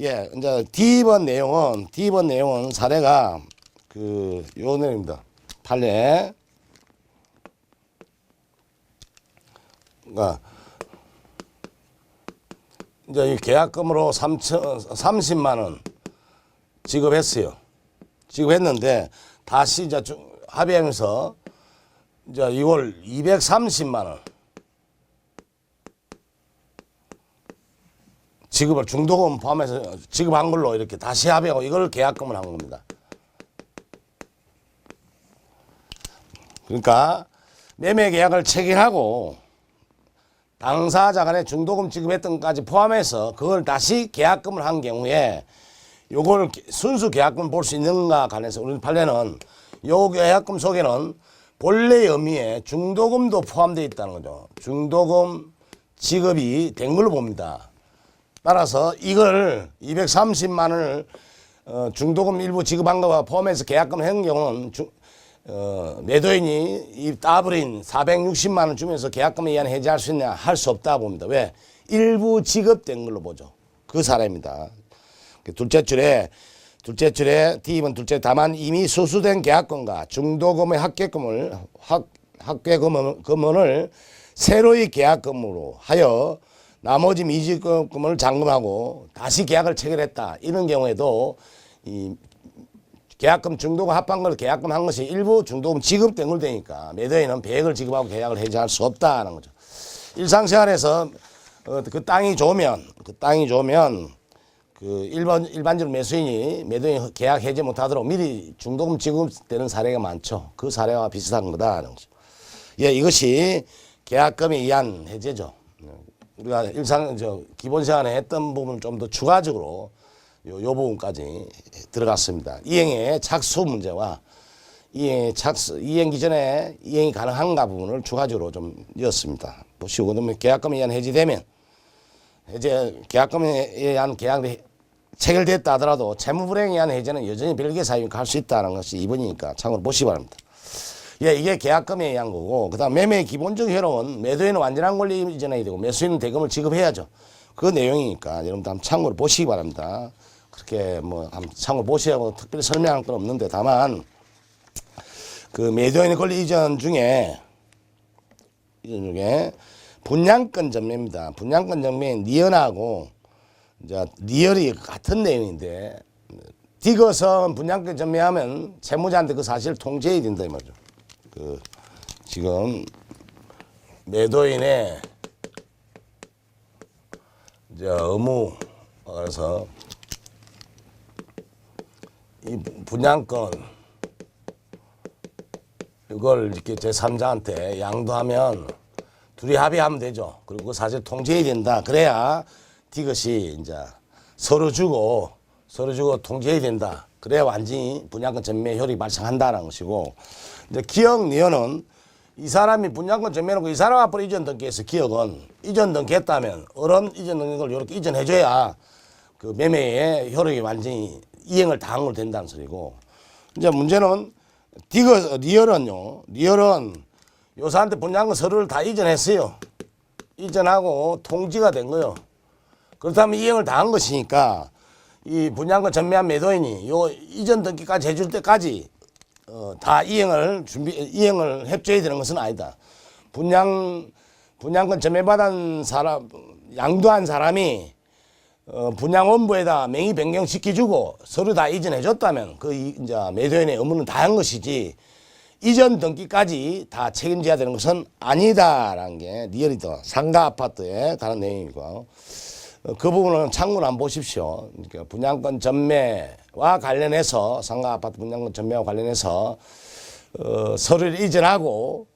예, 이제 D번 내용은 D번 내용은 사례가 그요 내용입니다. 판례. 그러니까 이제 이 계약금으로 3천 30만 원 지급했어요. 지급했는데 다시 이제 주- 합의하면서 이제 이걸 230만 원 지급을 중도금 포함해서 지급한 걸로 이렇게 다시 합의하고 이걸 계약금을 한 겁니다. 그러니까 매매 계약을 체결하고 당사자 간에 중도금 지급했던 것까지 포함해서 그걸 다시 계약금을 한 경우에 요걸 순수 계약금을 볼수 있는가 관해서 우리 판례는 요 계약금 속에는 본래 의미에 중도금도 포함되어 있다는 거죠. 중도금 지급이 된 걸로 봅니다. 따라서 이걸 230만 원을 어, 중도금 일부 지급한 거와 포함해서 계약금 한 경우는 중, 어, 매도인이 이 따버린 460만 원 주면서 계약금에 의한 해지할 수 있냐 할 수 없다 봅니다. 왜? 일부 지급된 걸로 보죠. 그 사례입니다. 그 둘째 줄에 둘째 줄에 D번 둘째 다만 이미 수수된 계약금과 중도금의 합계금을 합, 합계금을 새로이 계약금으로 하여 나머지 미지급금을 잔금하고 다시 계약을 체결했다. 이런 경우에도 이 계약금 중도금 합한 걸 계약금 한 것이 일부 중도금 지급된 걸 되니까 매도인은 배액을 지급하고 계약을 해지할 수 없다는 거죠. 일상생활에서 어, 그 땅이 좋으면 그 땅이 좋으면 그 일반 일반적으로 매수인이 매도인 계약 해지 못하도록 미리 중도금 지급되는 사례가 많죠. 그 사례와 비슷한 거다는 거죠. 예, 이것이 계약금에 의한 해제죠. 우리가 일상 저 기본 시간에 했던 부분을 좀 더 추가적으로 요, 요 부분까지 들어갔습니다. 이행의 착수 문제와 이행의 착수 이행 기전에 이행이 가능한가 부분을 추가적으로 좀 이었습니다. 보시고 그러면 계약금에 의한 해지되면 해제 계약금에 의한 계약이 체결됐다 하더라도 채무불행에 의한 해제는 여전히 별개 사유니까 할수 있다는 것이 2번이니까 참고로 보시기 바랍니다. 예, 이게 계약금에 의한 거고, 그 다음 매매의 기본적 효력은 매도인은 완전한 권리 이전해야 되고, 매수인은 대금을 지급해야죠. 그 내용이니까 여러분들 한번 참고로 보시기 바랍니다. 그렇게 뭐, 한번 참고로 보시라고 특별히 설명할 건 없는데, 다만, 그 매도인의 권리 이전 중에, 이전 중에, 분양권 전매입니다. 분양권 전매 니언하고, 이제 리얼이 같은 내용인데, 디거선 분양권 전매하면 채무자한테 그 사실을 통지해야 된다 이 말이죠. 그 지금 매도인의 이제 의무 그래서 이 분양권 이걸 이렇게 제 3자한테 양도하면 둘이 합의하면 되죠. 그리고 그 사실 통지해야 된다. 그래야 디것이 이제 서로 주고 서로 주고 통지해야 된다. 그래야 완전히 분양권 전매 효력이 발생한다는 것이고 이제 기억 니어는 이 사람이 분양권 전매놓고 이 사람 앞으로 이전 등기해서 기억은. 이전 등기했다면 어른 이전 등기한 걸 이렇게 이전해줘야 그 매매의 효력이 완전히 이행을 당한 걸 된다는 소리고. 이제 문제는 디거 리얼은요 리얼은 요사한테 분양권 서류를 다 이전했어요. 이전하고 통지가 된 거요. 그렇다면 이행을 당한 것이니까 이 분양권 전매한 매도인이 요 이전 등기까지 해줄 때까지 어, 다 이행을 준비 이행을 협조해야 되는 것은 아니다. 분양 분양권 전매받은 사람 양도한 사람이 어, 분양원부에다 명의 변경 시켜주고 서류 다 이전해 줬다면 그 이- 이제 매도인의 의무는 다 한 것이지 이전 등기까지 다 책임져야 되는 것은 아니다라는 게 리얼이더 상가 아파트의 다른 내용이고 어, 그 부분은 참고로 한번 보십시오. 그러니까 분양권 전매와 관련해서 상가 아파트 분양권 전매와 관련해서 어, 서류를 이전하고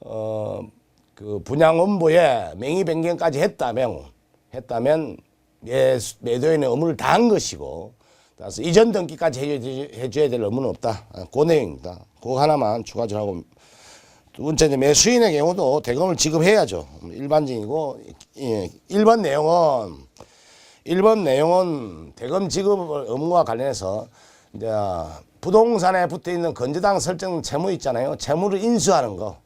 어, 그 분양원부에 명의 변경까지 했다면 했다면 매, 매도인의 의무를 다한 것이고 따라서 이전 등기까지 해줘야, 될 의무는 없다. 아, 그 내용입니다. 그거 하나만 추가적으로 하고 두 번째 매수인의 경우도 대금을 지급해야죠. 일반적이고 예, 1번 내용은 1번 내용은 대금 지급 의무와 관련해서 이제 부동산에 붙어 있는 건재당 설정 채무 있잖아요. 채무를 인수하는 거.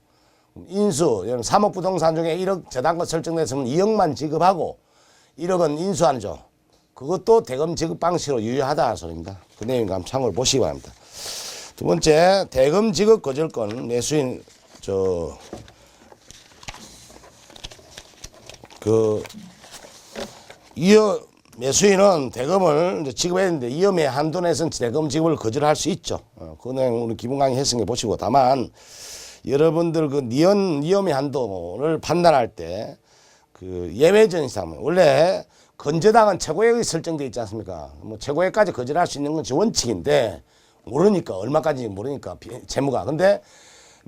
인수, 예를 3억 부동산 중에 1억 재단권 설정됐으면 2억만 지급하고 1억은 인수하죠. 그것도 대금 지급 방식으로 유효하다 소리입니다. 그 내용 한번 참고를 보시기 바랍니다. 두 번째 대금 지급 거절권 매수인 저 그 이어 매수인은 대금을 지급했는데 이음의 한도 내에서는 대금 지급을 거절할 수 있죠. 어, 그 내용 우리 기본 강의 했으니까 보시고 다만 여러분들 그 니은 위험의 한도를 판단할 때 그 예외적 이상 원래 건저당은 최고액이 설정돼 있지 않습니까? 뭐 최고액까지 거절할 수 있는 것이 원칙인데 모르니까 얼마까지 모르니까 비- 채무가 근데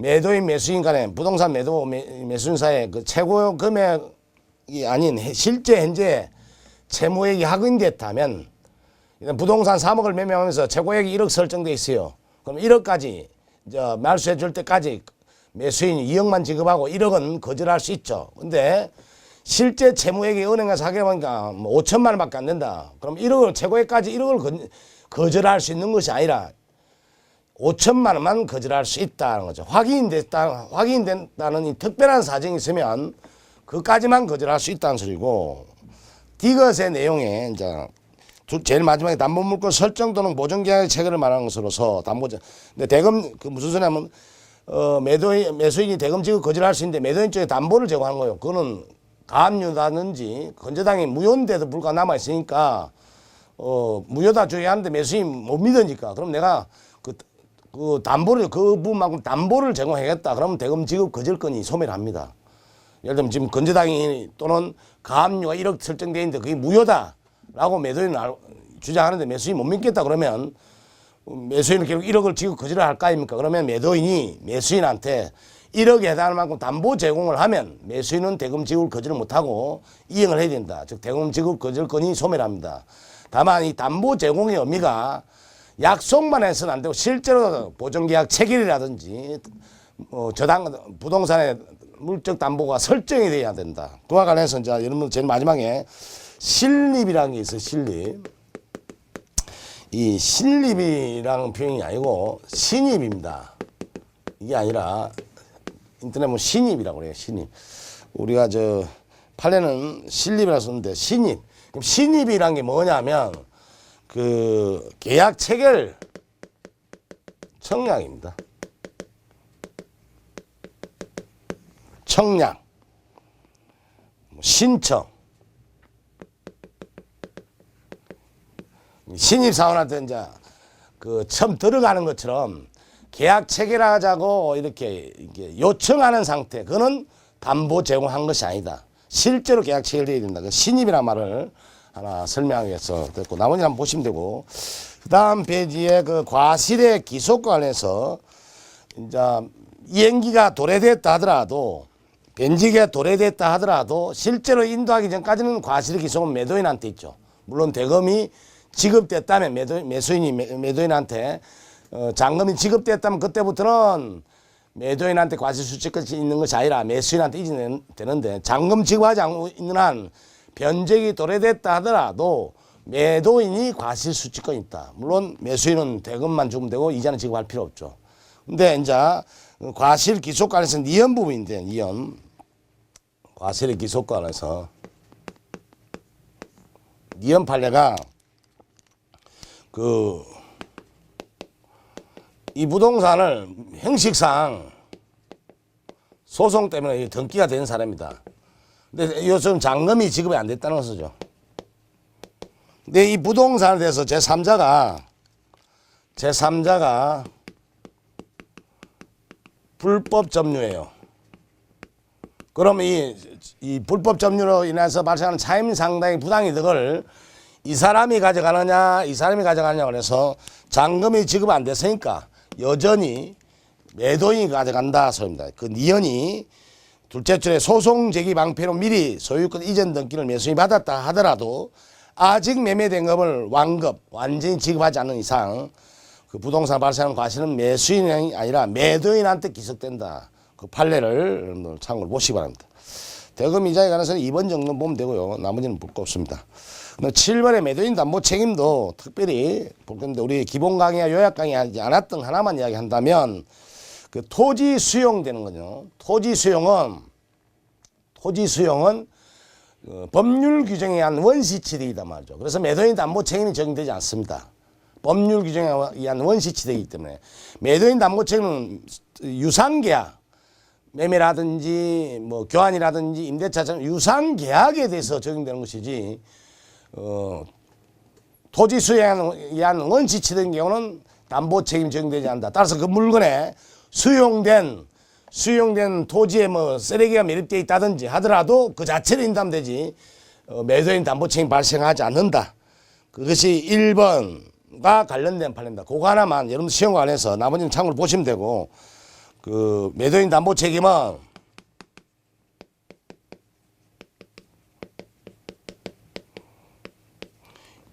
매도인 매수인 간에 부동산 매도 매, 매수인 사이에 그 최고 금액이 아닌 해- 실제 현재 채무액이 확인됐다면 일단 부동산 3억을 매매하면서 최고액이 1억 설정돼 있어요. 그럼 1억까지 이제 말소해 줄 때까지 매수인이 2억만 지급하고 1억은 거절할 수 있죠. 근데 실제 채무액이 은행에서 하게 보니까 뭐 5천만 원밖에 안 된다. 그럼 1억을 최고액까지 1억을 거, 거절할 수 있는 것이 아니라 5천만 원만 거절할 수 있다는 거죠. 확인됐다, 확인된다는 이 특별한 사정이 있으면 그까지만 거절할 수 있다는 소리고 디귿의 내용에 이제 두- 제일 마지막에 담보 물건 설정 또는 보증 계약의 체결을 말하는 것으로서 담보자. 근데 대금 그 무슨 소리냐면 어 매도인 매수인이 대금 지급 거절할 수 있는데 매도인 쪽에 담보를 제공하는 거예요. 그거는 가압류라든지 건저당이 무효인데도 불구하고 남아 있으니까 어 무효다 조회하는데 매수인 못 믿으니까 그럼 내가 그, 그 담보를 그 부분만큼 담보를 제공하겠다. 그러면 대금 지급 거절권이 소멸합니다. 예를 들면 지금 건저당이 또는 가압류가 1억 설정돼 있는데 그게 무효다라고 매도인은 알- 주장하는데 매수인이 못 믿겠다 그러면 매수인은 결국 1억을 지급 거절을 할거 아닙니까? 그러면 매도인이 매수인한테 1억에 해당할 만큼 담보 제공을 하면 매수인은 대금 지급을 거절을 못하고 이행을 해야 된다. 즉 대금 지급 거절권이 소멸합니다. 다만 이 담보 제공의 의미가 약속만 해서는 안 되고 실제로 보증계약 체결이라든지 어, 저당 부동산의 물적 담보가 설정이 돼야 된다. 그와 관련해서 이제 여러분 제일 마지막에 신립이라는 게 있어요. 신립. 이 신립이라는 표현이 아니고 신입입니다. 이게 아니라 인터넷 보면 신입이라고 그래요. 신입. 우리가 저 판례는 신립이라 썼는데 신입. 그럼 신입이란 게 뭐냐면 그 계약 체결 청약입니다. 청약, 신청, 신입 사원한테 이제 그 처음 들어가는 것처럼 계약 체결하자고 이렇게, 이렇게 요청하는 상태, 그거는 담보 제공한 것이 아니다. 실제로 계약 체결돼야 된다. 그 신입이라는 말을 하나 설명하기 위해서 됐고 나머지 한번 보시면 되고 그 다음 페이지에 그 과실의 기소 관련해서 이제 이행기가 도래됐다 하더라도 변직이 도래됐다 하더라도 실제로 인도하기 전까지는 과실의 기소는 매도인한테 있죠. 물론 대금이 지급됐다면 매도, 매수인이 매, 매도인한테 어, 잔금이 지급됐다면 그때부터는 매도인한테 과실 수칙까지 있는 것이 아니라 매수인한테 이전되는 되는데 잔금 지급하지 않고 있는 한 변적이 도래됐다 하더라도 매도인이 과실 수칙권이 있다. 물론 매수인은 대금만 주면 되고 이자는 지급할 필요 없죠. 근데 이제 과실 기소권에서 니은 부분인데 니은 과실의 기소권에서 니은 판례가 그 이 부동산을 형식상 소송 때문에 등기가 된 사람이다. 근데 요즘 잔금이 지급이 안 됐다는 것이죠. 근데 이 부동산에 대해서 제3자가 제3자가 불법 점유예요. 그러면 이, 이 불법 점유로 인해서 발생하는 차임 상당의 부당이득을 이 사람이 가져가느냐, 이 사람이 가져가느냐 그래서 잔금이 지급 안 됐으니까 여전히 매도인이 가져간다 소리입니다. 그 니은이 둘째 줄에 소송 제기 방패로 미리 소유권 이전 등기를 매수인이 받았다 하더라도 아직 매매된 것을 완급, 완전히 지급하지 않는 이상 그 부동산 발생하는 과실은 매수인이 아니라 매도인한테 기속된다. 그 판례를 여러분들 참고로 보시기 바랍니다. 대금 이자에 관해서는 2번 정도 보면 되고요. 나머지는 볼 거 없습니다. 7번의 매도인 담보 책임도 특별히 볼 건데 우리 기본 강의와 요약 강의 하지 않았던 하나만 이야기한다면 그 토지 수용 되는 거죠. 토지 수용은 토지 수용은 어, 법률 규정에 의한 원시치되이다 말이죠. 그래서 매도인 담보 책임이 적용되지 않습니다. 법률 규정에 의한 원시치되기 때문에 매도인 담보 책임은 유상계약 매매라든지 뭐 교환이라든지 임대차처럼 유상계약에 대해서 적용되는 것이지 어, 토지 수행에 의한 원시치된 경우는 담보 책임 적용되지 않는다. 따라서 그 물건에 수용된 수용된 토지에 뭐 쓰레기가 매립되어 있다든지 하더라도 그 자체를 인담되지 어, 매도인 담보 책임 발생하지 않는다. 그것이 1번과 관련된 판례입니다. 그거 하나만 여러분 시험 관해서 나머지는 참고로 보시면 되고 그 매도인 담보 책임은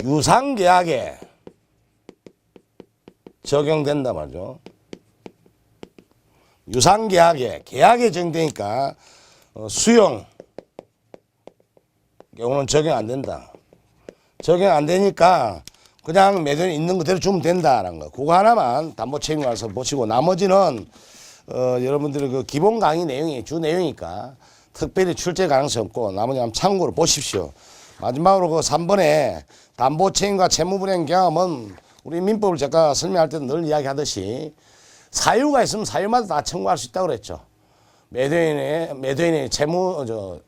유상계약에 적용된다 말이죠. 유상계약에 계약에 적용되니까 어, 수용 경우는 적용 안 된다. 적용 안 되니까 그냥 매도인 있는 그대로 주면 된다라는 거. 그거 하나만 담보 책임 가서 보시고 나머지는 어, 여러분들의 그 기본 강의 내용이 주 내용이니까 특별히 출제 가능성이 없고 나머지 한번 참고로 보십시오. 마지막으로 그 3번에 담보 책임과 채무불이행 경험은 우리 민법을 제가 설명할 때도 늘 이야기하듯이 사유가 있으면 사유마다 다 청구할 수 있다고 그랬죠. 매도인의 매도인의 어, 저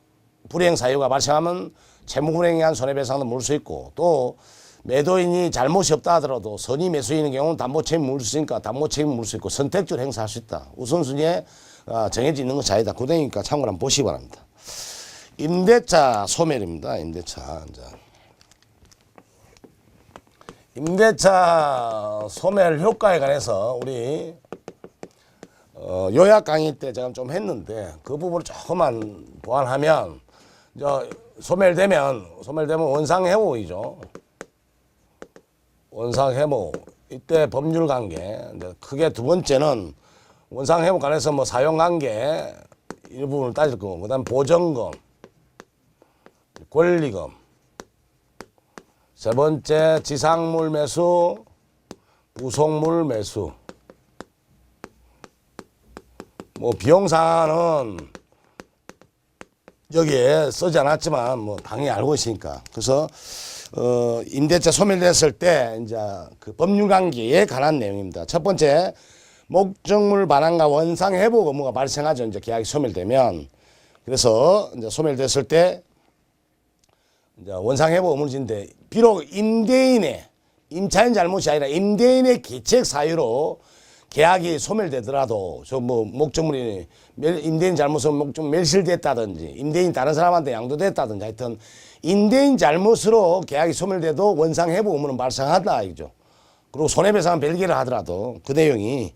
불이행 사유가 발생하면 채무 불이행에 의한 손해배상도 물을 수 있고 또 매도인이 잘못이 없다 하더라도 선의 매수인의 경우는 담보 책임 물을 수 있으니까 담보 책임 물을 수 있고 선택적으로 행사할 수 있다. 우선순위에 어, 정해져 있는 것이 아니다. 그대니까 참고로 한번 보시기 바랍니다. 임대차 소멸입니다. 임대차 이제. 임대차 소멸 효과에 관해서 우리 어, 요약 강의 때 제가 좀 했는데 그 부분을 조금만 보완하면 이제 소멸되면 소멸되면 원상 회복이죠. 원상 회복 이때 법률 관계. 크게 두 번째는 원상 회복 관해서 뭐 사용 관계 일부분을 따질 거고 그다음 보전금 권리금 세 번째 지상물 매수 부속물 매수 뭐 비용사는 여기에 쓰지 않았지만 뭐 당연히 알고 있으니까 그래서 어 임대차 소멸됐을 때 이제 그 법률 관계에 관한 내용입니다. 첫 번째 목적물 반환과 원상 회복 의무가 발생하죠. 이제 계약이 소멸되면 그래서 이제 소멸됐을 때 원상 회복 의무를 지는데 비록 임대인의 임차인 잘못이 아니라 임대인의 기책 사유로 계약이 소멸되더라도 저 뭐 목적물이 멸- 임대인 잘못으로 목적 멸실됐다든지 임대인 다른 사람한테 양도됐다든지 하여튼 임대인 잘못으로 계약이 소멸돼도 원상 회복 의무는 발생한다 이죠. 그리고 손해배상은 별개를 하더라도 그 내용이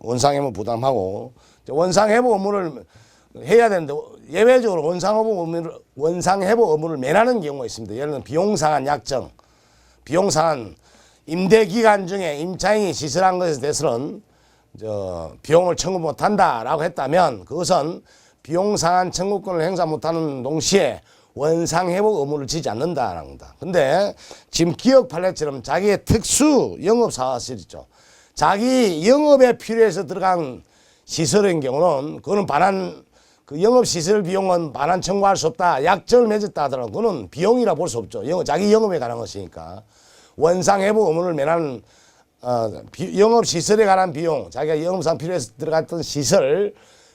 원상 회복 부담하고 원상 회복 의무를 해야 되는데 예외적으로 원상 회복 의무를 원상 회복 의무를 면하는 경우가 있습니다. 예를 들면 비용 상한 약정, 비용 상한 임대 기간 중에 임차인이 시설한 것에 대해서는 저 비용을 청구 못한다라고 했다면 그것은 비용 상한 청구권을 행사 못하는 동시에 원상 회복 의무를 지지 않는다라는 겁니다. 근데 지금 기업 판례처럼 자기의 특수 영업 사실 있죠. 자기 영업에 필요해서 들어간 시설인 경우는 그거는 반환 그 영업 시설 비용은 반환 청구할 수 없다. 약정을 맺었다 하더라도 그거는 비용이라 볼 수 없죠. 영업, 자기 영업에 관한 것이니까. 원상 회복 의무를 면하는 어, 비- 영업 시설에 관한 비용, 자기가 영업상 필요해서 들어갔던 시설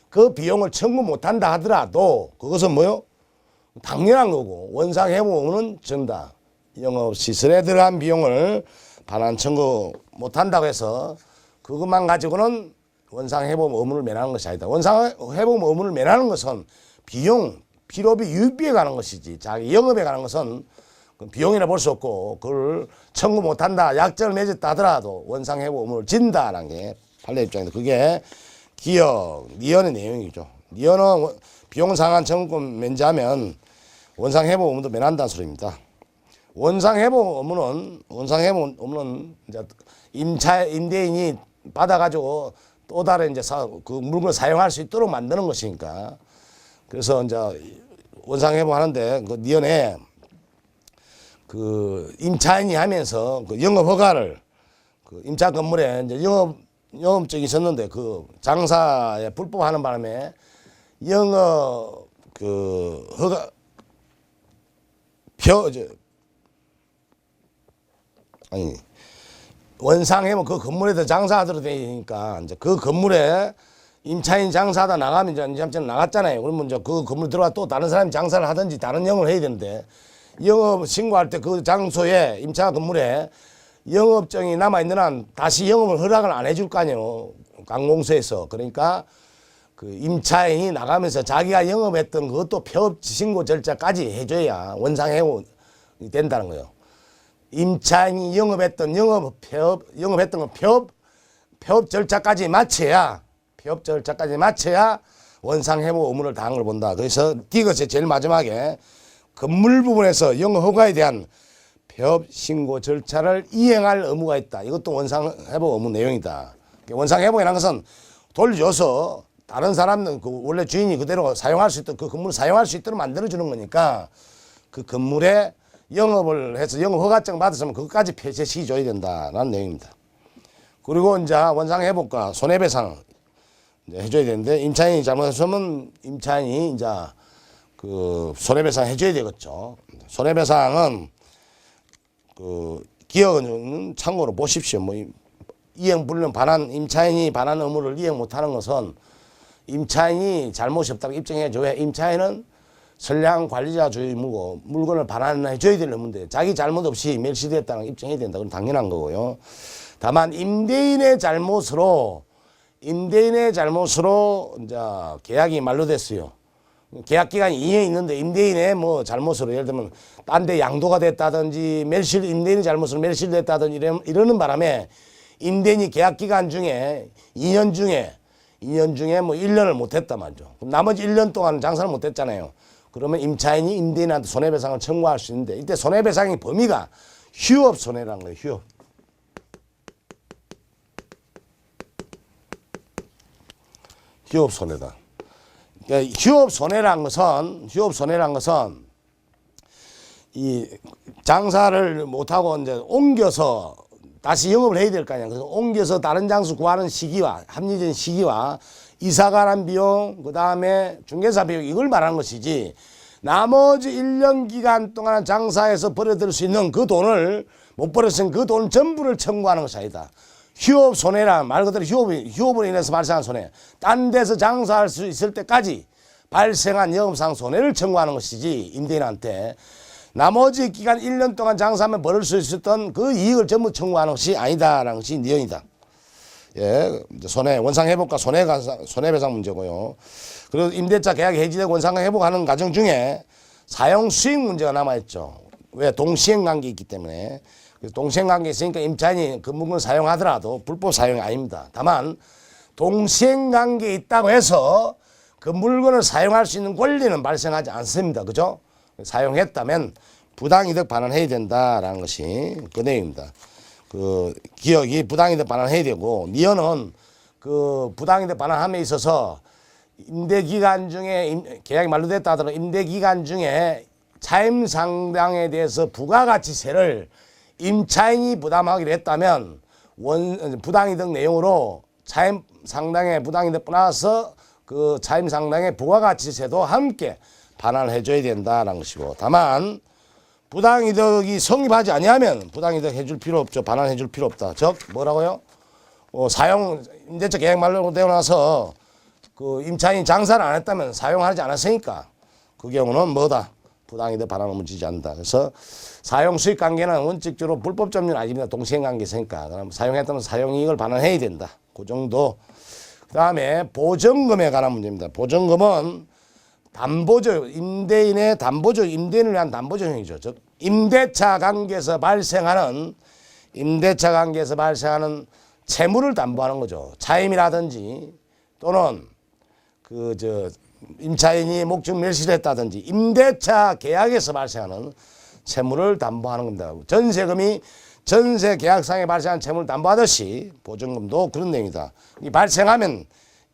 그 비용을 청구 못한다 하더라도 그것은 뭐요? 당연한 거고 원상 회복 의무는 전다. 영업 시설에 들어간 비용을 반환 청구 못한다고 해서 그것만 가지고는 원상 회복 의무를 면하는 것이 아니다. 원상 회복 의무를 면하는 것은 비용, 필요비, 유익비에 관한 것이지. 자기 영업에 관한 것은 그 비용이라 볼 수 없고 그걸 청구 못한다, 약정을 맺었다 하더라도 원상 회복 의무를 진다라는 게 판례 입장인데 그게 기업 니언의 내용이죠. 니언은 원- 비용 상한 청구권 면제하면 원상 회복 의무도 면한다는 소리입니다. 원상 회복 의무는 원상 회복 의무는 이제 임차 임대인이 받아가지고 또 다른 이제 사, 그 물건을 사용할 수 있도록 만드는 것이니까. 그래서 이제 원상 회복 하는데 그 니언에 그 임차인이 하면서 그 영업 허가를 그 임차 건물에 이제 영업 영업증이 있었는데 그 장사에 불법하는 바람에 영업 그 허가 표, 저, 아니, 원상해면 그 건물에도 장사하도록 되니까 이제 그 건물에 임차인 장사하다 나가면 이제 임차인 나갔잖아요. 그러면 이제 그 건물 들어가 또 다른 사람이 장사를 하든지 다른 영업을 해야 되는데 영업 신고할 때 그 장소에 임차 건물에 영업증이 남아 있는 한 다시 영업을 허락을 안 해줄 거 아니에요. 관공서에서 그러니까 그 임차인이 나가면서 자기가 영업했던 그것도 폐업 신고 절차까지 해줘야 원상해고 된다는 거예요. 임차인이 영업했던 영업 폐업 영업했던 거 폐업 폐업 절차까지 마쳐야 폐업 절차까지 마쳐야 원상 회복 의무를 다한 걸 본다. 그래서 이것이 제일 마지막에 건물 부분에서 영업 허가에 대한 폐업 신고 절차를 이행할 의무가 있다. 이것도 원상 회복 의무 내용이다. 원상 회복이라는 것은 돌려줘서 다른 사람은 그 원래 주인이 그대로 사용할 수 있도록 그 건물을 사용할 수 있도록 만들어 주는 거니까 그 건물에 영업을 해서 영업 허가증 받았으면 그것까지 폐쇄시켜 줘야 된다라는 내용입니다. 그리고 이제 원상 회복과 손해배상 해줘야 되는데 임차인이 잘못했으면 임차인이 이제 그 손해배상 해줘야 되겠죠. 손해배상은 그 기업은 참고로 보십시오. 뭐 이- 이행 불능 반환 임차인이 반환 의무를 이행 못하는 것은 임차인이 잘못이 없다고 입증해 줘야 임차인은 선량 관리자 주의 무고 물건을 반환해 줘야 될 의무인데 자기 잘못 없이 멸시됐다는 걸 입증해야 된다. 그건 당연한 거고요. 다만 임대인의 잘못으로 임대인의 잘못으로 이제 계약이 만료됐어요. 계약 기간이 2년 있는데 임대인의 뭐 잘못으로 예를 들면 딴 데 양도가 됐다든지 멸실 임대인의 잘못으로 멸실됐다든지 이러, 이러는 바람에 임대인이 계약 기간 중에 2년 중에 2년 중에 뭐 1년을 못 했단 말이죠. 그럼 나머지 1년 동안 장사를 못 했잖아요. 그러면 임차인이 임대인한테 손해배상을 청구할 수 있는데 이때 손해배상의 범위가 휴업 손해라는 거예요. 휴업. 휴업 손해다. 그러니까 휴업 손해란 것은 휴업 손해란 것은 이 장사를 못하고 이제 옮겨서 다시 영업을 해야 될 거 아니야. 그래서 옮겨서 다른 장소 구하는 시기와 합리적인 시기와 이사 가는 비용, 그 다음에 중개사 비용 이걸 말하는 것이지 나머지 1년 기간 동안 장사해서 벌어들일 수 있는 그 돈을 못 벌었으면 그 돈 전부를 청구하는 것이 아니다. 휴업 손해란 말 그대로 휴업이, 휴업으로 인해서 발생한 손해. 딴 데서 장사할 수 있을 때까지 발생한 영업상 손해를 청구하는 것이지 임대인한테 나머지 기간 1년 동안 장사하면 벌을 수 있었던 그 이익을 전부 청구하는 것이 아니다라는 것이 내용이다. 예, 손해 원상 회복과 손해가 손해 배상 문제고요. 그리고 임대차 계약이 해지되고 원상 회복하는 과정 중에 사용 수익 문제가 남아 있죠. 왜 동시행 관계 있기 때문에 동시행 관계 있으니까 임차인이 그 물건을 사용하더라도 불법 사용이 아닙니다. 다만 동시행 관계 있다고 해서 그 물건을 사용할 수 있는 권리는 발생하지 않습니다. 그죠? 사용했다면 부당이득 반환해야 된다라는 것이 그 내용입니다. 그 기업이 부당이득 반환해야 되고 니어는 그 부당이득 반환함에 있어서 임대 기간 중에 임- 계약이 만료됐다 하더라도 임대 기간 중에 차임 상당에 대해서 부가가치세를 임차인이 부담하기로 했다면 원 부당이득 내용으로 차임 상당의 부당이득 플러스 그 차임 상당의 부가가치세도 함께 반환을 해줘야 된다는 것이고 다만 부당이득이 성립하지 아니하면 부당이득 해줄 필요 없죠. 반환해 줄 필요 없다. 즉 뭐라고요? 어, 사용 임대차 계약 만료되고 나서 그 임차인이 장사를 안 했다면 사용하지 않았으니까 그 경우는 뭐다? 부당이득 반환 의무 지지 않는다. 그래서 사용 수익 관계는 원칙적으로 불법 점유는 아닙니다. 동시행 관계 있으니까. 그럼 사용했다면 사용 이익을 반환해야 된다. 그 정도. 그다음에 보증금에 관한 문제입니다. 보증금은 담보조 임대인의 담보조 임대인을 위한 담보조형이죠. 즉 임대차 관계에서 발생하는 임대차 관계에서 발생하는 채무를 담보하는 거죠. 차임이라든지 또는 그 저 임차인이 목적 멸시를 했다든지 임대차 계약에서 발생하는 채무를 담보하는 겁니다. 전세금이 전세 계약상에 발생한 채무를 담보하듯이 보증금도 그런 내용이다. 이 발생하면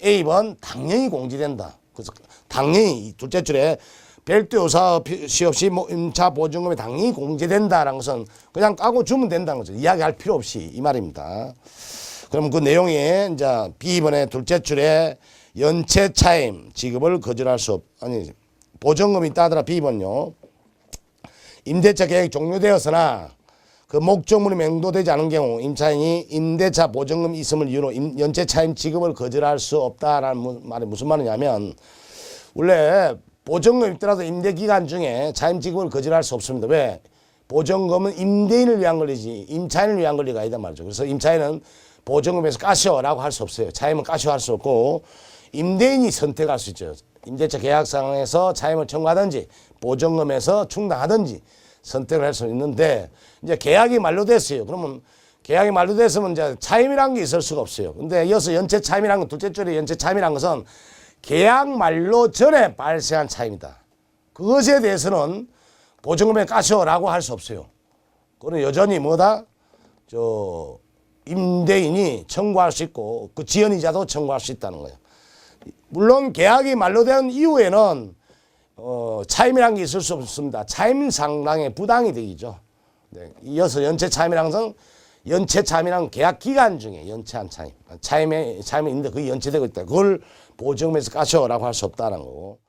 A번 당연히 공지된다. 그래서 당연히 이 둘째 줄에 별도 요사 시 없이 뭐 임차 보증금이 당연히 공제된다라는 것은 그냥 까고 주면 된다는 거죠. 이야기할 필요 없이 이 말입니다. 그럼 그 내용에 이제 B번의 둘째 줄에 연체 차임 지급을 거절할 수 없, 아니 보증금이 있다 하더라 B번요. 임대차 계획이 종료되었으나 그 목적물이 맹도되지 않은 경우 임차인이 임대차 보증금 있음을 이유로 임- 연체 차임 지급을 거절할 수 없다라는 무- 말이 무슨 말이냐면 원래 보증금 있더라도 임대 기간 중에 차임 지급을 거절할 수 없습니다. 왜? 보증금은 임대인을 위한 권리지 임차인을 위한 권리가 아니다 말이죠. 그래서 임차인은 보증금에서 까시오라고 할 수 없어요. 차임은 까시오할 수 없고 임대인이 선택할 수 있죠. 임대차 계약상에서 차임을 청구하든지 보증금에서 충당하든지 선택을 할 수 있는데 이제 계약이 만료됐어요. 그러면 계약이 만료됐으면 이제 차임이란 게 있을 수가 없어요. 근데 이어서 연체 차임이란 건 둘째 줄에 연체 차임이란 것은 계약 만료 전에 발생한 차임이다. 그것에 대해서는 보증금에 까시오라고 할 수 없어요. 그는 여전히 뭐다? 저 임대인이 청구할 수 있고 그 지연이자도 청구할 수 있다는 거예요. 물론 계약이 만료된 이후에는 어, 차임이라는 게 있을 수 없습니다. 차임 상당의 부당이 되죠. 네. 이어서 연체 차임이라는 것은 연체 차임이란 계약 기간 중에 연체한 차임. 차임에 차임이 있는데 그게 연체되고 있다. 그걸 보증금에서 까셔라고 할 수 없다는 거고.